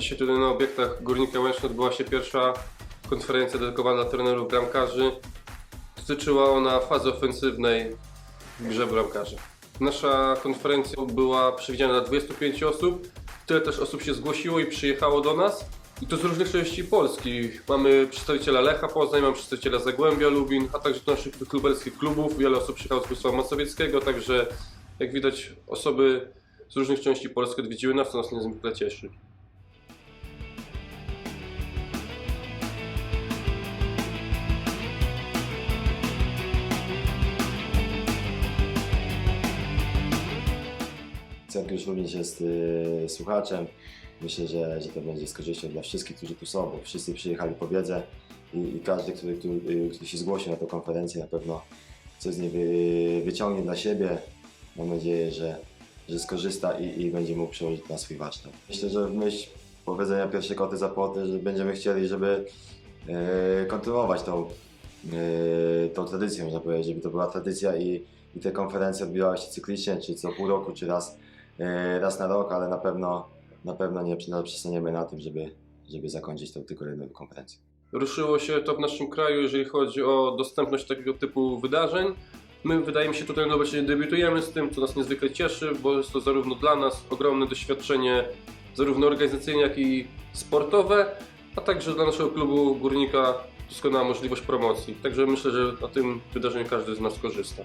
Dzisiaj tutaj na obiektach Górnika Łęczna odbyła się pierwsza konferencja dedykowana trenerów bramkarzy. Dotyczyła ona fazy ofensywnej w grze bramkarzy. Nasza konferencja była przewidziana dla 25 osób. Tyle też osób się zgłosiło i przyjechało do nas. I to z różnych części Polski. Mamy przedstawiciela Lecha Poznań, mamy przedstawiciela Zagłębia Lubin, a także naszych klubelskich klubów. Wiele osób przyjechało z województwa mazowieckiego, także jak widać osoby z różnych części Polski odwiedziły nas, co nas niezwykle cieszy. Cerkiusz również jest y, słuchaczem. Myślę, że, że to będzie z korzyścią dla wszystkich, którzy tu są, bo wszyscy przyjechali po wiedzę i, i każdy, który, który, y, który się zgłosił na tę konferencję, na pewno coś z niej wy, wyciągnie dla siebie. Mam nadzieję, że, że skorzysta i, i będzie mógł przełożyć na swój warsztat. Myślę, że w myśl powiedzenia pierwsze koty za płoty, że będziemy chcieli, żeby y, kontynuować tą, y, tą tradycję, można powiedzieć, żeby to była tradycja i, i te konferencje odbywały się cyklicznie, czy co pół roku, czy raz, raz na rok, ale na pewno, na pewno nie przestaniemy na tym, żeby, żeby zakończyć to tylko jedną konferencję. Ruszyło się to w naszym kraju, jeżeli chodzi o dostępność takiego typu wydarzeń. My, wydaje mi się, tutaj właśnie debiutujemy z tym, co nas niezwykle cieszy, bo jest to zarówno dla nas ogromne doświadczenie, zarówno organizacyjne, jak i sportowe, a także dla naszego klubu Górnika doskonała możliwość promocji. Także myślę, że na tym wydarzeniu każdy z nas korzysta.